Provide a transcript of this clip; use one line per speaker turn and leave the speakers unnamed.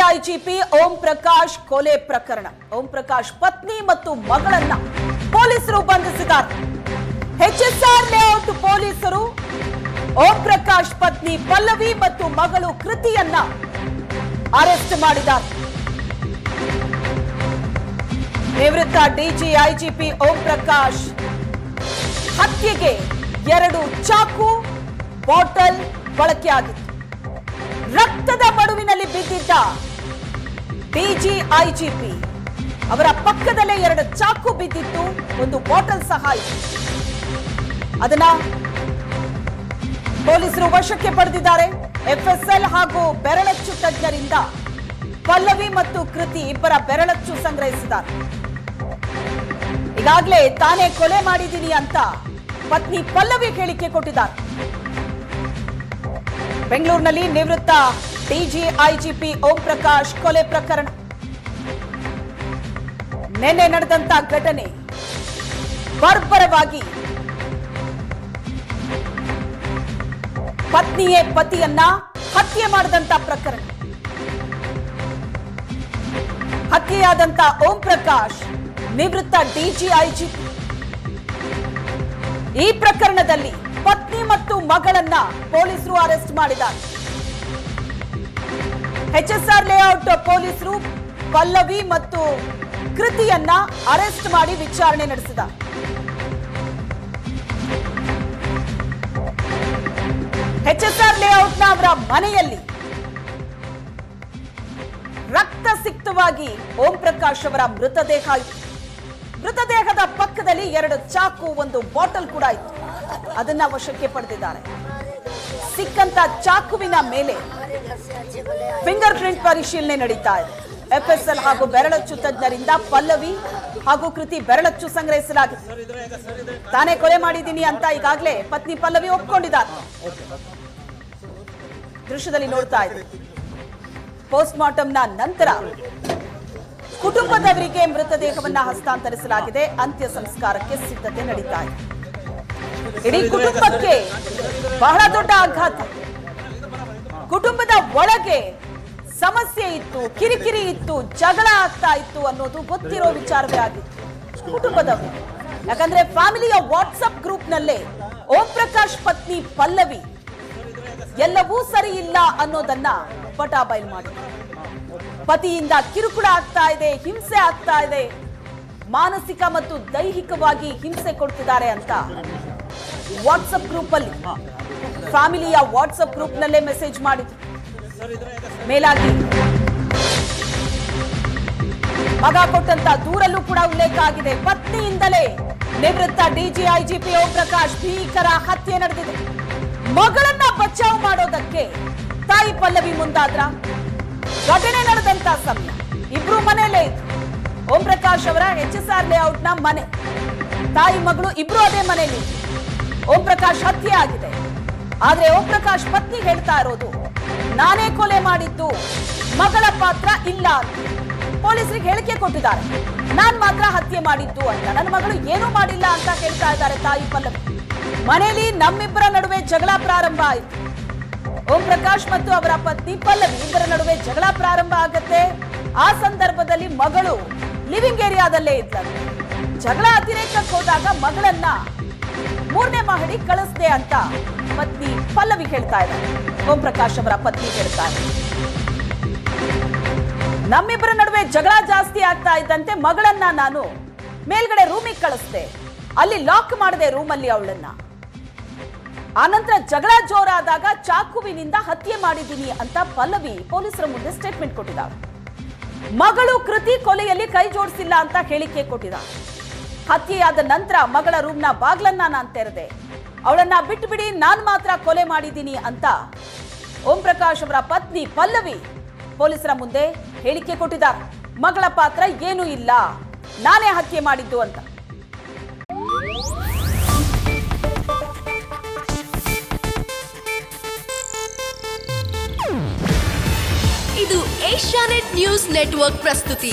DG IGP Om Prakash ಕೊಲೆ ಪ್ರಕರಣ. ಓಂ ಪ್ರಕಾಶ್ ಪತ್ನಿ ಮತ್ತು ಮಗಳನ್ನ ಪೊಲೀಸರು ಬಂಧಿಸಿದ್ದಾರೆ. ಹೆಚ್ಎಸ್ಆರ್ ಲೇಔಟ್ ಪೊಲೀಸರು ಓಂ ಪ್ರಕಾಶ್ ಪತ್ನಿ ಪಲ್ಲವಿ ಮತ್ತು ಮಗಳು ಕೃತಿಯನ್ನ ಅರೆಸ್ಟ್ ಮಾಡಿದ್ದಾರೆ. ನಿವೃತ್ತ ಡಿಜಿಐಜಿಪಿ ಓಂ ಪ್ರಕಾಶ್ ಹತ್ಯೆಗೆ ಎರಡು ಚಾಕು ಬಾಟಲ್ ಬಳಕೆಯಾಗಿತ್ತು. ರಕ್ತದ ಮಡುವಿನಲ್ಲಿ ಬಿದ್ದಿದ್ದ ಡಿಜಿಐಜಿಪಿ ಅವರ ಪಕ್ಕದಲ್ಲೇ ಎರಡು ಚಾಕು ಬಿದ್ದಿತ್ತು ಒಂದು ಬಾಟಲ್ ಸಹ ಇತ್ತು ಅದನ್ನ ಪೊಲೀಸರು ವಶಕ್ಕೆ ಪಡೆದಿದ್ದಾರೆ. ಎಫ್ಎಸ್ಎಲ್ ಹಾಗೂ ಬೆರಳಚ್ಚು ತಜ್ಞರಿಂದ ಪಲ್ಲವಿ ಮತ್ತು ಕೃತಿ ಇಬ್ಬರ ಬೆರಳಚ್ಚು ಸಂಗ್ರಹಿಸಿದ್ದಾರೆ. ಈಗಾಗಲೇ ತಾನೇ ಕೊಲೆ ಮಾಡಿದ್ದೀನಿ ಅಂತ ಪತ್ನಿ ಪಲ್ಲವಿ ಹೇಳಿಕೆ ಕೊಟ್ಟಿದ್ದಾರೆ. ಬೆಂಗಳೂರಿನಲ್ಲಿ ನಿವೃತ್ತ ಡಿಜಿಐಜಿಪಿ ಓಂ ಪ್ರಕಾಶ್, ಕೊಲೆ ಪ್ರಕರಣ. ನಿನ್ನೆ ನಡೆದಂತ ಘಟನೆ ಬರ್ಬರವಾಗಿ ಪತ್ನಿಯೇ ಪತಿಯನ್ನ ಹತ್ಯೆ ಮಾಡಿದಂತ ಪ್ರಕರಣ. ಹತ್ಯೆಯಾದಂತ ಓಂ ಪ್ರಕಾಶ್ ನಿವೃತ್ತ ಡಿಜಿಐಜಿಪಿ ಈ ಪ್ರಕರಣದಲ್ಲಿ ಪತ್ನಿ ಮತ್ತು ಮಗಳನ್ನ ಪೊಲೀಸರು ಅರೆಸ್ಟ್ ಮಾಡಿದ್ದಾರೆ. ಎಚ್ಎಸ್ಆರ್ ಲೇಔಟ್ ಪೊಲೀಸರು ಪಲ್ಲವಿ ಮತ್ತು ಕೃತಿಯನ್ನ ಅರೆಸ್ಟ್ ಮಾಡಿ ವಿಚಾರಣೆ ನಡೆಸಿದ. ಎಚ್ಎಸ್ಆರ್ ಲೇಔಟ್ನ ಅವರ ಮನೆಯಲ್ಲಿ ರಕ್ತ ಸಿಕ್ತವಾಗಿ ಓಂ ಪ್ರಕಾಶ್ ಅವರ ಮೃತದೇಹ ಇತ್ತು. ಮೃತದೇಹದ ಪಕ್ಕದಲ್ಲಿ ಎರಡು ಚಾಕು, ಒಂದು ಬಾಟಲ್ ಕೂಡ ಇತ್ತು. ಅದನ್ನ ವಶಕ್ಕೆ ಪಡೆದಿದ್ದಾರೆ. ಸಿಕ್ಕಂತ ಚಾಕುವಿನ ಮೇಲೆ ಫಿಂಗರ್ ಪ್ರಿಂಟ್ ಪರಿಶೀಲನೆ ನಡೀತಾ ಇದೆ. ಎಫ್ಎಸ್ಎಲ್ ಹಾಗೂ ಬೆರಳಚ್ಚು ತಜ್ಞರಿಂದ ಪಲ್ಲವಿ ಹಾಗೂ ಕೃತಿ ಬೆರಳಚ್ಚು ಸಂಗ್ರಹಿಸಲಾಗಿದೆ. ತಾನೇ ಕೊಲೆ ಮಾಡಿದ್ದೀನಿ ಅಂತ ಈಗಾಗಲೇ ಪತ್ನಿ ಪಲ್ಲವಿ ಒಪ್ಕೊಂಡಿದ್ದಾರೆ. ದೃಶ್ಯದಲ್ಲಿ ನೋಡ್ತಾ ಇದೆ ಪೋಸ್ಟ್ ಮಾರ್ಟಂನ ನಂತರ ಕುಟುಂಬದವರಿಗೆ ಮೃತದೇಹವನ್ನ ಹಸ್ತಾಂತರಿಸಲಾಗಿದೆ. ಅಂತ್ಯ ಸಂಸ್ಕಾರಕ್ಕೆ ಸಿದ್ಧತೆ ನಡೀತಾ ಇದೆ. ಇಡೀ ಕುಟುಂಬಕ್ಕೆ ಬಹಳ ದೊಡ್ಡ ಆಘಾತ. ಕುಟುಂಬದ ಒಳಗೆ ಸಮಸ್ಯೆ ಇತ್ತು, ಕಿರಿಕಿರಿ ಇತ್ತು, ಜಗಳ ಆಗ್ತಾ ಇತ್ತು ಅನ್ನೋದು ಗೊತ್ತಿರೋ ವಿಚಾರವೇ ಆಗಿತ್ತು. ಕುಟುಂಬದವರು. ಯಾಕಂದ್ರೆ ಫ್ಯಾಮಿಲಿಯ ವಾಟ್ಸಪ್ ಗ್ರೂಪ್ ನಲ್ಲೇ ಓಂ ಪ್ರಕಾಶ್ ಪತ್ನಿ ಪಲ್ಲವಿ ಎಲ್ಲವೂ ಸರಿ ಇಲ್ಲ ಅನ್ನೋದನ್ನ ಪಟಾಬೈಲ್ ಮಾಡಿ ಪತಿಯಿಂದ ಕಿರುಕುಳ ಆಗ್ತಾ ಇದೆ, ಹಿಂಸೆ ಆಗ್ತಾ ಇದೆ, ಮಾನಸಿಕ ಮತ್ತು ದೈಹಿಕವಾಗಿ ಹಿಂಸೆ ಕೊಡ್ತಿದ್ದಾರೆ ಅಂತ ವಾಟ್ಸಪ್ ಗ್ರೂಪ್ ಅಲ್ಲಿ. ಫ್ಯಾಮಿಲಿಯ ವಾಟ್ಸಪ್ ಗ್ರೂಪ್ ನಲ್ಲೇ ಮೆಸೇಜ್ ಮಾಡಿದ್ರು. ಮೇಲಾಗಿ. ಮಗ ಕೊಟ್ಟಂತ ದೂರಲ್ಲೂ ಕೂಡ ಉಲ್ಲೇಖ ಆಗಿದೆ. ಪತ್ನಿಯಿಂದಲೇ ನಿವೃತ್ತ ಓಂ ಪ್ರಕಾಶ್ ಭೀಕರ ಹತ್ಯೆ ನಡೆದಿದೆ. ಮಗಳನ್ನ ಬಚಾವ್ ಮಾಡೋದಕ್ಕೆ ತಾಯಿ ಪಲ್ಲವಿ ಮುಂದಾದ್ರ? ಘಟನೆ ನಡೆದಂತ ಸಮಯ. ಇಬ್ರು ಮನೆಯಲ್ಲೇ ಇತ್ತು ಓಂ ಪ್ರಕಾಶ್ ಅವರ ಎಚ್ ಎಸ್ ಆರ್ ಲೇಔಟ್ನ ಮನೆ. ತಾಯಿ ಮಗಳು ಇಬ್ರು ಅದೇ ಮನೆಯಲ್ಲಿ. ಓಂ ಪ್ರಕಾಶ್ ಹತ್ಯೆ ಆಗಿದೆ ಆದ್ರೆ ಓಂ ಪ್ರಕಾಶ್ ಪತ್ನಿ ಹೇಳ್ತಾ ಇರೋದು, ನಾನೇ ಕೊಲೆ ಮಾಡಿದ್ದು, ಮಗಳ ಪಾತ್ರ ಇಲ್ಲ ಅಂತ. ಪೊಲೀಸರಿಗೆ ಹೇಳಿಕೆ ಕೊಟ್ಟಿದ್ದಾರೆ. ನಾನ್ ಮಾತ್ರ ಹತ್ಯೆ ಮಾಡಿದ್ದು ಅಂತ. ನನ್ನ ಮಗಳು ಏನೂ ಮಾಡಿಲ್ಲ ಅಂತ ಹೇಳ್ತಾ ಇದ್ದಾರೆ ತಾಯಿ ಪಲ್ಲವಿ. ಮನೆಯಲ್ಲಿ ನಮ್ಮಿಬ್ಬರ ನಡುವೆ ಜಗಳ ಪ್ರಾರಂಭ ಆಯಿತು. ಓಂ ಪ್ರಕಾಶ್ ಮತ್ತು ಅವರ ಪತ್ನಿ ಪಲ್ಲವಿ ಇಬ್ಬರ ನಡುವೆ ಜಗಳ ಪ್ರಾರಂಭ ಆಗತ್ತೆ. ಆ ಸಂದರ್ಭದಲ್ಲಿ ಮಗಳು ಲಿವಿಂಗ್ ಏರಿಯಾದಲ್ಲೇ ಇದ್ದಂತೆ. ಜಗಳ ಅತಿರೇಕಕ್ಕೆ ಹೋದಾಗ ಮಗಳನ್ನ ಮೂರನೇ ಮಹಡಿ ಕಳಿಸ್ದೆ ಅಂತ ಪತ್ನಿ ಪಲ್ಲವಿ ಹೇಳ್ತಾ ಇದ್ದಾರೆ. ಓಂ ಪ್ರಕಾಶ್ ಅವರ ಪತ್ನಿ ಹೇಳ್ತಾ ಇದ್ದಾರೆ. ನಮ್ಮಿಬ್ಬರ ನಡುವೆ ಜಗಳ ಜಾಸ್ತಿ ಆಗ್ತಾ ಇದ್ದಂತೆ ಮಗಳನ್ನ ನಾನು ಮೇಲ್ಗಡೆ ರೂಮಿಗೆ ಕಳಿಸ್ದೆ. ಅಲ್ಲಿ ಲಾಕ್ ಮಾಡಿದೆ ರೂಮಲ್ಲಿ ಅವಳನ್ನ. ಆನಂತರ ಜಗಳ ಜೋರಾದಾಗ ಚಾಕುವಿನಿಂದ ಹತ್ಯೆ ಮಾಡಿದ್ದೀನಿ ಅಂತ ಪಲ್ಲವಿ ಪೊಲೀಸರ ಮುಂದೆ ಸ್ಟೇಟ್ಮೆಂಟ್ ಕೊಟ್ಟಿದ್ದಾರೆ ಮಗಳು ಕೃತಿ ಕೊಲೆಯಲ್ಲಿ ಕೈ ಜೋಡಿಸಿಲ್ಲ ಅಂತ ಹೇಳಿಕೆ ಕೊಟ್ಟಿದ್ದಾರೆ ಹತ್ಯೆಯಾದ ನಂತರ ಮಗಳ ರೂಮ್ನ ಬಾಗ್ಲನ್ನ ನಾನು ತೆರೆದೆ. ಅವಳನ್ನ ಬಿಟ್ಬಿಡಿ, ನಾನು ಮಾತ್ರ ಕೊಲೆ ಮಾಡಿದ್ದೀನಿ ಅಂತ ಓಂ ಪ್ರಕಾಶ್ ಅವರ ಪತ್ನಿ ಪಲ್ಲವಿ ಪೊಲೀಸರ ಮುಂದೆ ಹೇಳಿಕೆ ಕೊಟ್ಟಿದ್ದಾರೆ. ಮಗಳ ಪಾತ್ರ ಏನೂ ಇಲ್ಲ, ನಾನೇ ಹತ್ಯೆ ಮಾಡಿದ್ದು ಅಂತ.
ಇದು ಏಷ್ಯಾನೆಟ್ ನ್ಯೂಸ್ ನೆಟ್ವರ್ಕ್ ಪ್ರಸ್ತುತಿ.